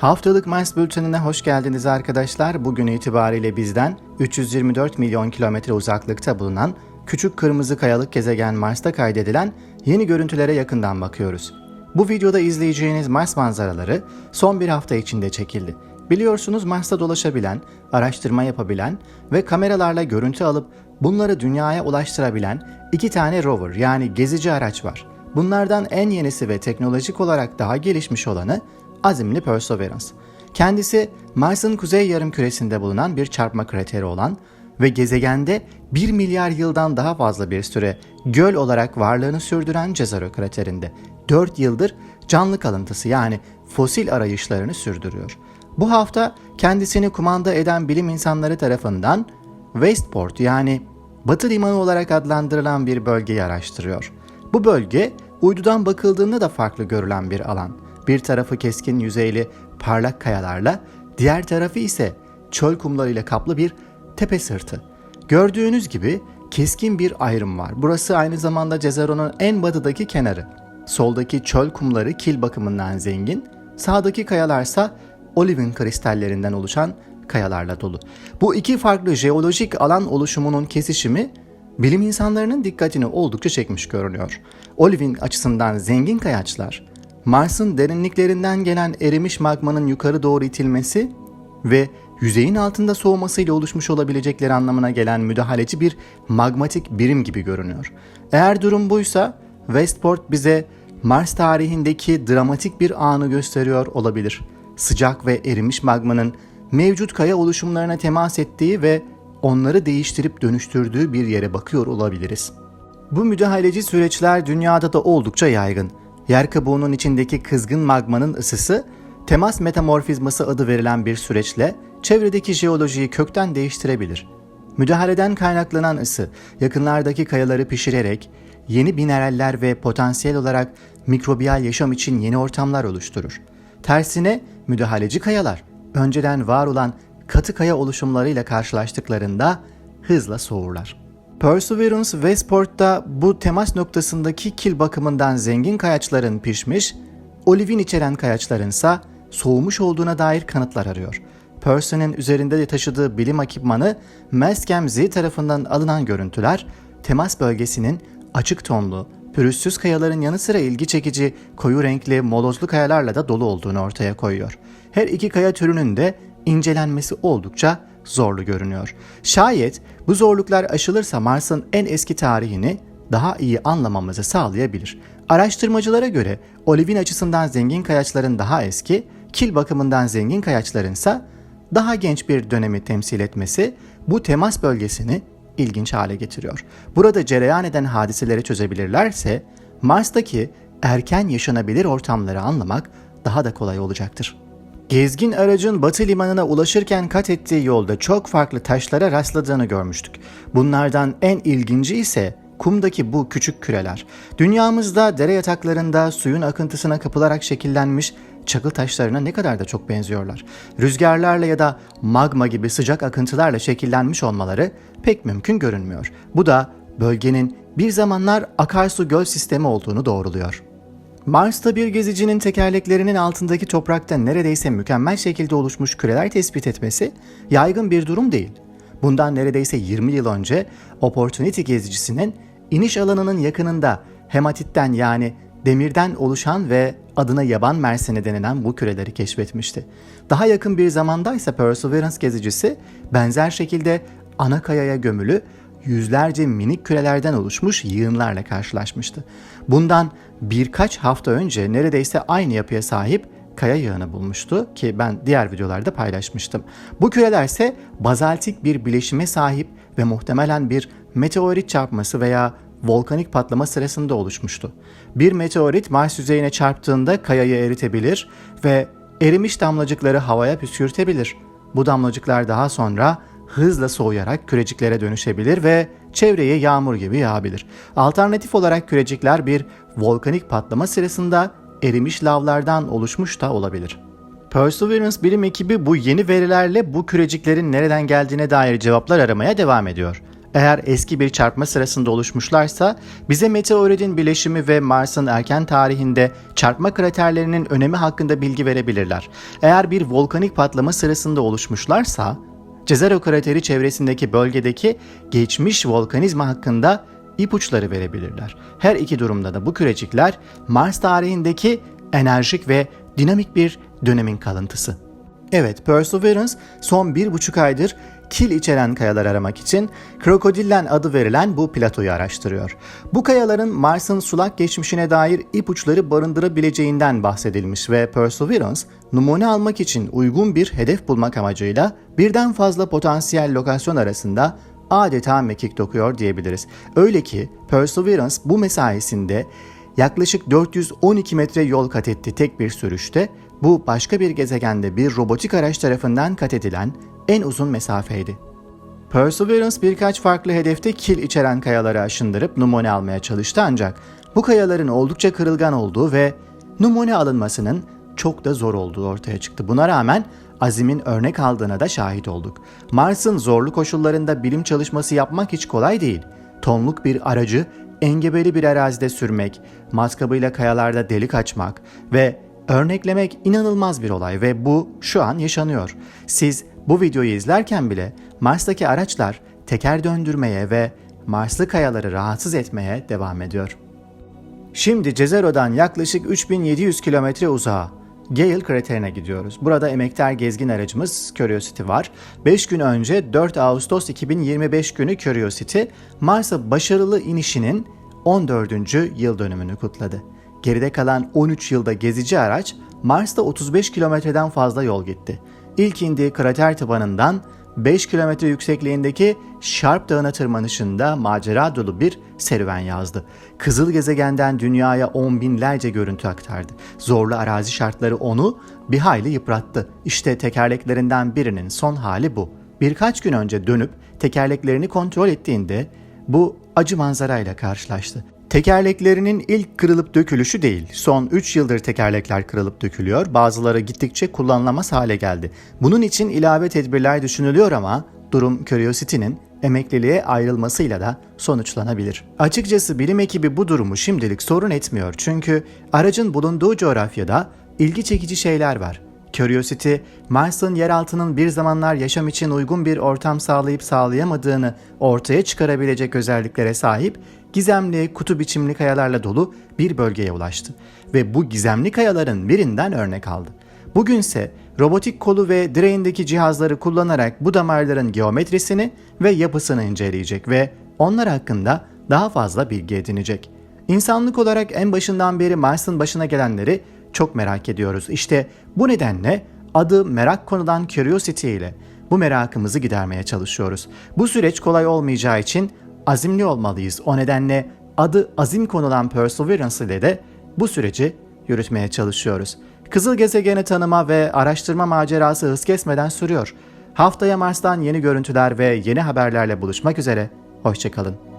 Haftalık Mars Bülteni'ne hoş geldiniz arkadaşlar. Bugün itibariyle bizden 324 milyon kilometre uzaklıkta bulunan küçük kırmızı kayalık gezegen Mars'ta kaydedilen yeni görüntülere yakından bakıyoruz. Bu videoda izleyeceğiniz Mars manzaraları son bir hafta içinde çekildi. Biliyorsunuz Mars'ta dolaşabilen, araştırma yapabilen ve kameralarla görüntü alıp bunları dünyaya ulaştırabilen iki tane rover yani gezici araç var. Bunlardan en yenisi ve teknolojik olarak daha gelişmiş olanı azimli Perseverance. Kendisi Mars'ın kuzey yarım küresinde bulunan bir çarpma krateri olan ve gezegende 1 milyar yıldan daha fazla bir süre göl olarak varlığını sürdüren Jezero kraterinde 4 yıldır canlı kalıntısı yani fosil arayışlarını sürdürüyor. Bu hafta kendisini kumanda eden bilim insanları tarafından Westport yani Batı Limanı olarak adlandırılan bir bölgeyi araştırıyor. Bu bölge uydudan bakıldığında da farklı görülen bir alan. Bir tarafı keskin yüzeyli parlak kayalarla, diğer tarafı ise çöl kumlarıyla kaplı bir tepe sırtı. Gördüğünüz gibi keskin bir ayrım var. Burası aynı zamanda Cezero'nun en batıdaki kenarı. Soldaki çöl kumları kil bakımından zengin, sağdaki kayalarsa olivin kristallerinden oluşan kayalarla dolu. Bu iki farklı jeolojik alan oluşumunun kesişimi bilim insanlarının dikkatini oldukça çekmiş görünüyor. Olivin açısından zengin kayaçlar, Mars'ın derinliklerinden gelen erimiş magmanın yukarı doğru itilmesi ve yüzeyin altında soğumasıyla oluşmuş olabilecekleri anlamına gelen müdahaleci bir magmatik birim gibi görünüyor. Eğer durum buysa Westport bize Mars tarihindeki dramatik bir anı gösteriyor olabilir. Sıcak ve erimiş magmanın mevcut kaya oluşumlarına temas ettiği ve onları değiştirip dönüştürdüğü bir yere bakıyor olabiliriz. Bu müdahaleci süreçler dünyada da oldukça yaygın. Yer kabuğunun içindeki kızgın magmanın ısısı, temas metamorfizması adı verilen bir süreçle çevredeki jeolojiyi kökten değiştirebilir. Müdahaleden kaynaklanan ısı, yakınlardaki kayaları pişirerek yeni mineraller ve potansiyel olarak mikrobiyal yaşam için yeni ortamlar oluşturur. Tersine müdahaleci kayalar, önceden var olan katı kaya oluşumlarıyla karşılaştıklarında hızla soğurlar. Perseverance Westport'ta bu temas noktasındaki kil bakımından zengin kayaçların pişmiş, olivin içeren kayaçlarınsa soğumuş olduğuna dair kanıtlar arıyor. Perse'nin üzerinde de taşıdığı bilim ekipmanı Melskem Z tarafından alınan görüntüler, temas bölgesinin açık tonlu, pürüzsüz kayaların yanı sıra ilgi çekici koyu renkli molozlu kayalarla da dolu olduğunu ortaya koyuyor. Her iki kaya türünün de incelenmesi oldukça zorlu görünüyor. Şayet bu zorluklar aşılırsa Mars'ın en eski tarihini daha iyi anlamamızı sağlayabilir. Araştırmacılara göre olivin açısından zengin kayaçların daha eski, kil bakımından zengin kayaçların ise daha genç bir dönemi temsil etmesi bu temas bölgesini ilginç hale getiriyor. Burada cereyan eden hadiseleri çözebilirlerse Mars'taki erken yaşanabilir ortamları anlamak daha da kolay olacaktır. Gezgin aracın Batı limanına ulaşırken kat ettiği yolda çok farklı taşlara rastladığını görmüştük. Bunlardan en ilginci ise kumdaki bu küçük küreler. Dünyamızda dere yataklarında suyun akıntısına kapılarak şekillenmiş çakıl taşlarına ne kadar da çok benziyorlar. Rüzgarlarla ya da magma gibi sıcak akıntılarla şekillenmiş olmaları pek mümkün görünmüyor. Bu da bölgenin bir zamanlar akarsu göl sistemi olduğunu doğruluyor. Mars'ta bir gezicinin tekerleklerinin altındaki toprakta neredeyse mükemmel şekilde oluşmuş küreler tespit etmesi yaygın bir durum değil. Bundan neredeyse 20 yıl önce Opportunity gezicisinin iniş alanının yakınında hematitten yani demirden oluşan ve adına yaban merseni denilen bu küreleri keşfetmişti. Daha yakın bir zamandaysa Perseverance gezicisi benzer şekilde ana kayaya gömülü yüzlerce minik kürelerden oluşmuş yığınlarla karşılaşmıştı. Bundan birkaç hafta önce neredeyse aynı yapıya sahip kaya yığını bulmuştu ki ben diğer videolarda paylaşmıştım. Bu küreler ise bazaltik bir bileşime sahip ve muhtemelen bir meteorit çarpması veya volkanik patlama sırasında oluşmuştu. Bir meteorit Mars yüzeyine çarptığında kayayı eritebilir ve erimiş damlacıkları havaya püskürtebilir. Bu damlacıklar daha sonra hızla soğuyarak küreciklere dönüşebilir ve çevreye yağmur gibi yağabilir. Alternatif olarak kürecikler bir volkanik patlama sırasında erimiş lavlardan oluşmuş da olabilir. Perseverance bilim ekibi bu yeni verilerle bu küreciklerin nereden geldiğine dair cevaplar aramaya devam ediyor. Eğer eski bir çarpma sırasında oluşmuşlarsa bize meteoritin bileşimi ve Mars'ın erken tarihinde çarpma kraterlerinin önemi hakkında bilgi verebilirler. Eğer bir volkanik patlama sırasında oluşmuşlarsa Cezero krateri çevresindeki bölgedeki geçmiş volkanizma hakkında ipuçları verebilirler. Her iki durumda da bu kürecikler Mars tarihindeki enerjik ve dinamik bir dönemin kalıntısı. Evet, Perseverance son bir buçuk aydır kil içeren kayalar aramak için Krokodillen adı verilen bu platoyu araştırıyor. Bu kayaların Mars'ın sulak geçmişine dair ipuçları barındırabileceğinden bahsedilmiş ve Perseverance, numune almak için uygun bir hedef bulmak amacıyla birden fazla potansiyel lokasyon arasında adeta mekik dokuyor diyebiliriz. Öyle ki Perseverance bu mesaisinde yaklaşık 412 metre yol kat etti tek bir sürüşte. Bu başka bir gezegende bir robotik araç tarafından kat edilen en uzun mesafeydi. Perseverance birkaç farklı hedefte kil içeren kayaları aşındırıp numune almaya çalıştı ancak bu kayaların oldukça kırılgan olduğu ve numune alınmasının çok da zor olduğu ortaya çıktı. Buna rağmen Azim'in örnek aldığına da şahit olduk. Mars'ın zorlu koşullarında bilim çalışması yapmak hiç kolay değil. Tonluk bir aracı engebeli bir arazide sürmek, maskabıyla kayalarda delik açmak ve örneklemek inanılmaz bir olay ve bu şu an yaşanıyor. Siz bu videoyu izlerken bile Mars'taki araçlar teker döndürmeye ve Marslı kayaları rahatsız etmeye devam ediyor. Şimdi Cezero'dan yaklaşık 3700 kilometre uzağa Gale kraterine gidiyoruz. Burada emektar gezgin aracımız Curiosity var. 5 gün önce 4 Ağustos 2025 günü Curiosity Mars'a başarılı inişinin 14. yıl dönümünü kutladı. Geride kalan 13 yılda gezici araç Mars'ta 35 kilometreden fazla yol gitti. İlk indiği krater tabanından 5 kilometre yüksekliğindeki Sharp Dağı'na tırmanışında macera dolu bir serüven yazdı. Kızıl gezegenden dünyaya on binlerce görüntü aktardı. Zorlu arazi şartları onu bir hayli yıprattı. İşte tekerleklerinden birinin son hali bu. Birkaç gün önce dönüp tekerleklerini kontrol ettiğinde bu acı manzarayla karşılaştı. Tekerleklerinin ilk kırılıp dökülüşü değil. Son 3 yıldır tekerlekler kırılıp dökülüyor. Bazıları gittikçe kullanılamaz hale geldi. Bunun için ilave tedbirler düşünülüyor ama durum Curiosity'nin emekliliğe ayrılmasıyla da sonuçlanabilir. Açıkçası bilim ekibi bu durumu şimdilik sorun etmiyor. Çünkü aracın bulunduğu coğrafyada ilgi çekici şeyler var. Curiosity, Mars'ın yeraltının bir zamanlar yaşam için uygun bir ortam sağlayıp sağlayamadığını ortaya çıkarabilecek özelliklere sahip gizemli, kutu biçimli kayalarla dolu bir bölgeye ulaştı ve bu gizemli kayaların birinden örnek aldı. Bugünse robotik kolu ve direğindeki cihazları kullanarak bu damarların geometrisini ve yapısını inceleyecek ve onlar hakkında daha fazla bilgi edinecek. İnsanlık olarak en başından beri Mars'ın başına gelenleri çok merak ediyoruz. İşte bu nedenle adı merak konulan Curiosity ile bu merakımızı gidermeye çalışıyoruz. Bu süreç kolay olmayacağı için azimli olmalıyız. O nedenle adı azim konulan Perseverance ile de bu süreci yürütmeye çalışıyoruz. Kızıl gezegeni tanıma ve araştırma macerası hız kesmeden sürüyor. Haftaya Mars'tan yeni görüntüler ve yeni haberlerle buluşmak üzere. Hoşçakalın.